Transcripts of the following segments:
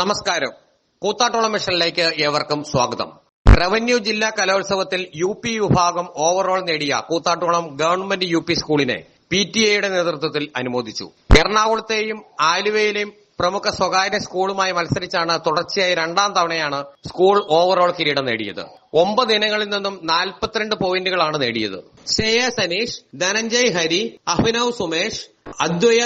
നമസ്കാരം. കൂത്താട്ടോളം മിഷനിലേക്ക് ഏവർക്കും സ്വാഗതം. റവന്യൂ ജില്ലാ കലോത്സവത്തിൽ യു പി വിഭാഗം ഓവറോൾ നേടിയ കൂത്താട്ടോളം ഗവൺമെന്റ് യു പി സ്കൂളിനെ പി ടി എയുടെ നേതൃത്വത്തിൽ അനുമോദിച്ചു. എറണാകുളത്തെയും ആലുവയിലെയും പ്രമുഖ സ്വകാര്യ സ്കൂളുമായി മത്സരിച്ചാണ് തുടർച്ചയായി രണ്ടാം തവണയാണ് സ്കൂൾ ഓവറോൾ കിരീടം നേടിയത്. ഒമ്പത് ഇനങ്ങളിൽ നിന്നും നാൽപ്പത്തിരണ്ട് പോയിന്റുകളാണ് നേടിയത്. Shreya Saneesh Dhananjay Hari Abhinav Sumesh Advaya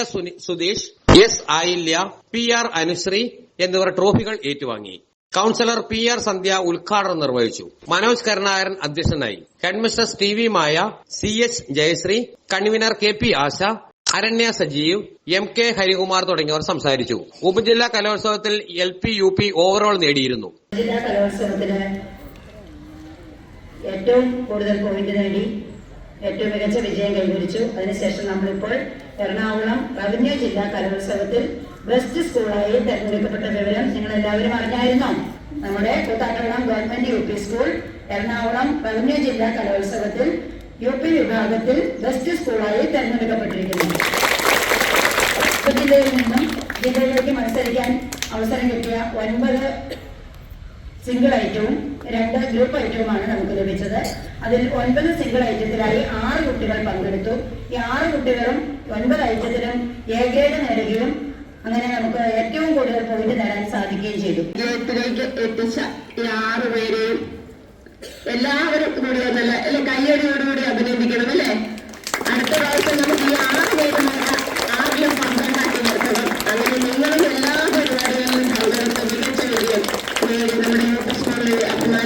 Sudheesh S Ayilya P R Anusree എന്നിവർ ട്രോഫികൾ ഏറ്റുവാങ്ങി. കൌൺസിലർ പി ആർ സന്ധ്യ ഉദ്ഘാടനം നിർവഹിച്ചു. മനോജ് കരുണാകരൻ അധ്യക്ഷനായി. Headmistress T Maya C H Jayasree convener K P Asha Aranya Sajeev M K Harikumar തുടങ്ങിയവർ സംസാരിച്ചു. ഉപജില്ലാ കലോത്സവത്തിൽ L P U P overall നേടിയിരുന്നു. ജില്ലാ കലോത്സവത്തിന് ഏറ്റവും കൂടുതൽ പോയിന്റ് നേടി. ഏറ്റവും മികച്ച വിജയം കൈവരിച്ചു. അതിനുശേഷം നമ്മളിപ്പോൾ എറണാകുളം റവന്യൂ ജില്ലാ കലോത്സവത്തിൽ ബെസ്റ്റ് സ്കൂളായി തെരഞ്ഞെടുക്കപ്പെട്ട വിവരം നിങ്ങൾ എല്ലാവരും അറിഞ്ഞായിരുന്നോ? നമ്മുടെ Koothattukulam government U P school Ernakulam revenue ജില്ലാ കലോത്സവത്തിൽ യു പി വിഭാഗത്തിൽ ബെസ്റ്റ് സ്കൂളായി തെരഞ്ഞെടുക്കപ്പെട്ടിരിക്കുന്നു. ജില്ലയിൽ നിന്നും ജില്ലയിലേക്ക് മത്സരിക്കാൻ അവസരം കിട്ടിയ ഒൻപത് സിംഗിൾ ഐറ്റവും രണ്ട് ഗ്രൂപ്പ് ഐറ്റവുമാണ് നമുക്ക് ലഭിച്ചത്. അതിൽ ഒൻപത് സിംഗിൾ ഐറ്റത്തിലായി ആറ് കുട്ടികൾ പങ്കെടുത്തു. ഈ ആറ് കുട്ടികളും ഒൻപത് ഐറ്റത്തിലും എ ഗ്രേഡ് നേടുകയും അങ്ങനെ നമുക്ക് ഏറ്റവും കൂടുതൽ പോയിന്റ് നേടാൻ സാധിക്കുകയും ചെയ്തു. വിജയത്തിലേക്ക് എത്തിച്ച ഈ ആറ് പേരെയും എല്ലാവരും കൂടി ഒന്നല്ല? അല്ലെ? കയ്യടിയോടുകൂടി അഭിനന്ദിക്കണം അല്ലേ അടുത്ത പ്രാവശ്യം നമുക്ക് ഈ ആറ് പേര് നേടാം ആദ്യം പന്ത്രണ്ടാക്കി നിർത്തണം അങ്ങനെ നിങ്ങളും എല്ലാ പരിപാടികളിലും പങ്കെടുത്ത് മികച്ച വിജയം നേടി നമ്മുടെ യൂത്ത് സ്കൂളിൽ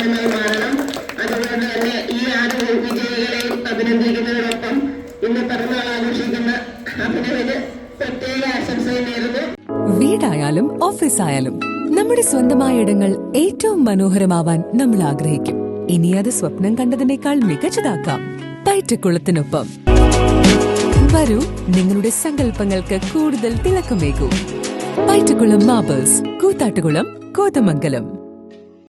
അഭിമാനമായി മാറണം. അതുകൊണ്ട് തന്നെ ഈ ആറ് വിജയികളെയും അഭിനന്ദിക്കുന്നതിനൊപ്പം ഇന്ന് പിറന്നാൾ ആഘോഷിക്കുന്ന അഭിനവിന് പ്രത്യേക ആശംസകൾ നേരുന്നു. വീടായാലും ഓഫീസായാലും നമ്മുടെ സ്വന്തമായ ഇടങ്ങൾ ഏറ്റവും മനോഹരമാവാൻ നമ്മൾ ആഗ്രഹിക്കും. ഇനി അത് സ്വപ്നം കണ്ടതിനേക്കാൾ മികച്ചതാക്കാം പയറ്റക്കുളത്തിനൊപ്പം വരൂ നിങ്ങളുടെ സങ്കല്പങ്ങൾക്ക് കൂടുതൽ തിളക്കമേകൂ. പയറ്റക്കുളം മാബേഴ്സ് കൂത്താട്ടുകുളം കോതമംഗലം.